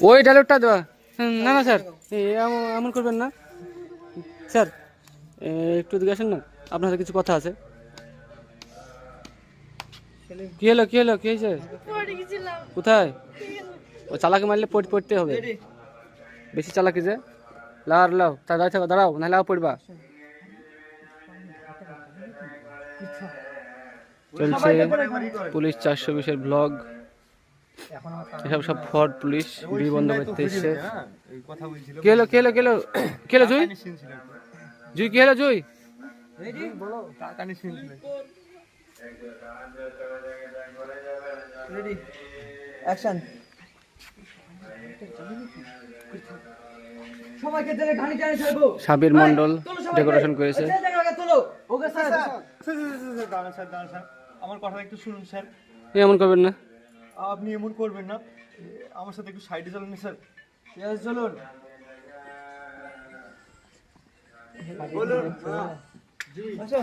ওই ডায়লগটা দেওয়া। না না, স্যার। এমন- করবেন না। স্যার একটু দিকে আসেন না। আপনার সাথে কিছু কথা আছে। কি হলো কি হলো, কি হয়েছে? কোথায়? ও চালাকি মারলে পড়, পড়তে হবে। বেশি চালাকি যে। লাও লাও, তা দাঁড়াও দাঁড়াও, নাহলে আও পড়বা। চলছে। পুলিশ চারশো বিশের ব্লগ। এসব সব ফ্রড পুলিশ বিয়ে বন্ধ করতে এসছে। কে হলো কে হলো কে হলো কে হলো জুই? জুই কে হলো জুই? অ্যাকশন। সাবির মন্ডল ডেকোরেশন করেছে। Okay sir. দাঁড়ান স্যার আমার কথা একটু শুনুন স্যার। এ এমন করবেন না। আপনি এমন করবেন না। আমার সাথে একটু সাইডে চলুন স্যার। ইয়েস চলুন আসো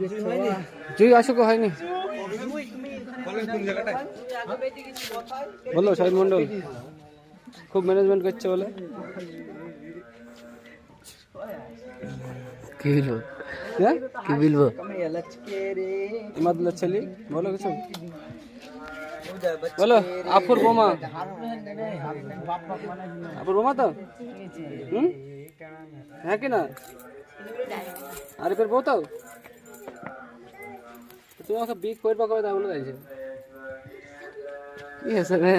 কিছু হয়নি। জুই আসুক হয়নি বলো সাবির মন্ডল খুব ম্যানেজমেন্ট করছে বলে। কি হ্যাঁ? কি বলব? ইমাদুল্লাহ ছেলে বলো কিছু। বলো আফুর বোমা। আফুর বোমা তো? হুম? হ্যাঁ কি না? আরিফের বউ তো? তুমি আমাকে বিগ করবা কবে তা বলে যাইছে কি আছে রে?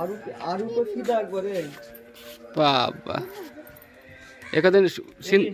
আরু আরু কি ডাক বলে বাবা। একদিন সিন্ধি